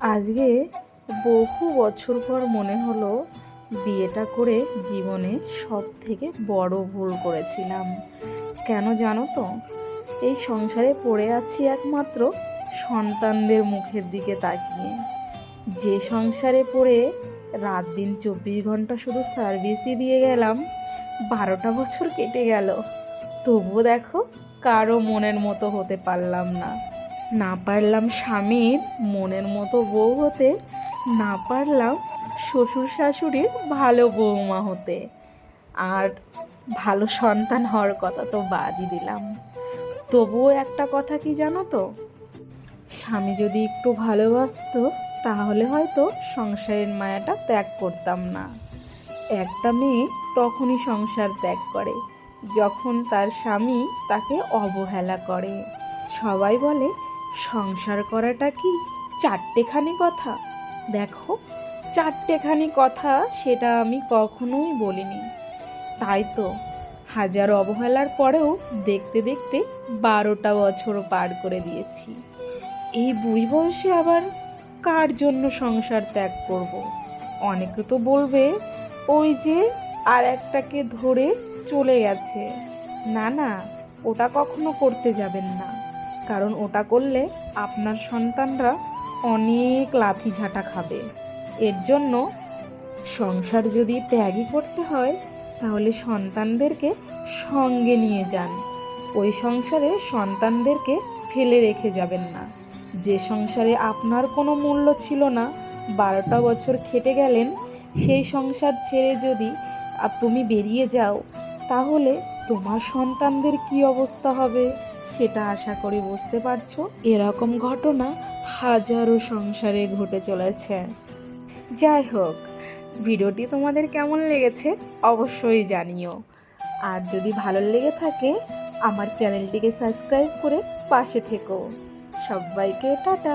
আজকে বহু বছর পর মনে হলো বিয়েটা করে জীবনে সব থেকে বড় ভুল করেছিলাম। কেন জানো তো? এই সংসারে পড়ে আছি একমাত্র সন্তানদের মুখের দিকে তাকিয়ে। যে সংসারে পড়ে রাত দিন চব্বিশ ঘণ্টা শুধু সার্ভিসই দিয়ে গেলাম, বারোটা বছর কেটে গেল। তবুও দেখো, কারও মনের মতো হতে পারলাম না। না পারলাম স্বামীর মনের মতো বউ হতে, না পারলাম শ্বশুর শাশুড়ির ভালো বৌমা হতে। আর ভালো সন্তান হওয়ার কথা তো বাদই দিলাম। তবুও একটা কথা কি জানো তো? স্বামী যদি একটু ভালোবাসতো, তাহলে হয়তো সংসারের মায়াটা ত্যাগ করতাম না। একটা মেয়ে তখনই সংসার ত্যাগ করে, যখন তার স্বামী তাকে অবহেলা করে। সবাই বলে সংসার করাটা কি চারটেখানি কথা? দেখো, চারটেখানি কথা সেটা আমি কখনোই বলিনি। তাই তো হাজার অবহেলার পরেও দেখতে দেখতে বারোটা বছর পার করে দিয়েছি। এই বুড়ি বয়সে আবার কার জন্য সংসার ত্যাগ করব। অনেকে তো বলবে, ওই যে আর একটাকে ধরে চলে গেছে। না না, ওটা কখনো করতে যাবেন না। কারণ ওটা করলে আপনার সন্তানরা অনেক লাথি ঝাঁটা খাবে। এর জন্য সংসার যদি ত্যাগই করতে হয়, তাহলে সন্তানদেরকে সঙ্গে নিয়ে যান। ওই সংসারে সন্তানদেরকে ফেলে রেখে যাবেন না। যে সংসারে আপনার কোনো মূল্য ছিল না, বারোটা বছর খেটে গেলেন, সেই সংসার ছেড়ে যদি তুমি বেরিয়ে যাও, তাহলে তোমার সন্তানদের কি অবস্থা হবে সেটা আশা করি বুঝতে পারছ? এরকম ঘটনা হাজারো সংসারে ঘটে চলেছে। যাই হোক, ভিডিওটি তোমাদের কেমন লেগেছে অবশ্যই জানিও। আর যদি ভালো লেগে থাকে, আমার চ্যানেলটিকে সাবস্ক্রাইব করে পাশে থেকো। সবাইকে টাটা।